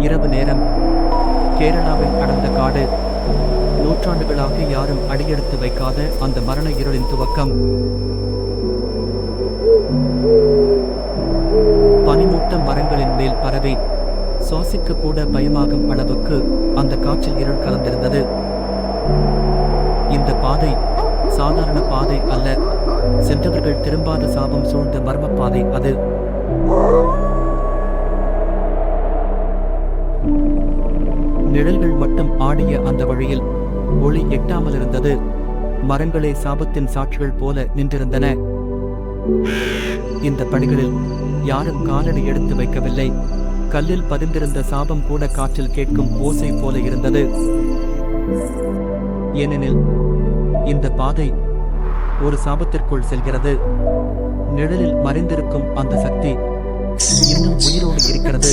இரவு நேரம். கேரளாவில் அடர்ந்த காடு. நூற்றாண்டுகளாக யாரும் அடியெடுத்து வைக்காத அந்த மரண இருளின் துவக்கம். பனிமூட்டம் மரங்களின் மேல் பரவி. சுவாசிக்க கூட பயமாகும் அளவுக்கு அந்த காற்றில் இருள் கலந்திருந்தது. இந்த பாதை சாதாரண பாதை அல்ல. சென்றவர்கள் திரும்பாத சாபம் சூழ்ந்த மர்ம பாதை அது. நிழல்கள் மட்டும் ஆடிய அந்த வழியில் ஒளி எட்டாமல் இருந்தது மரங்களே சாபத்தின் சாட்சிகள் போல நின்றிருந்தன. இந்த படிகளில் யாரும் காலடி எடுத்து வைக்கவில்லை. கல்லில் பதிந்திருந்த சாபம் கூட காற்றில் கேட்கும் ஓசை போல இருந்தது. ஏனெனில் இந்த பாதை ஒரு சாபத்திற்குள் செல்கிறது. நிழலில் மறைந்திருக்கும் அந்த சக்தி இன்னும் உயிரோடு இருக்கிறது.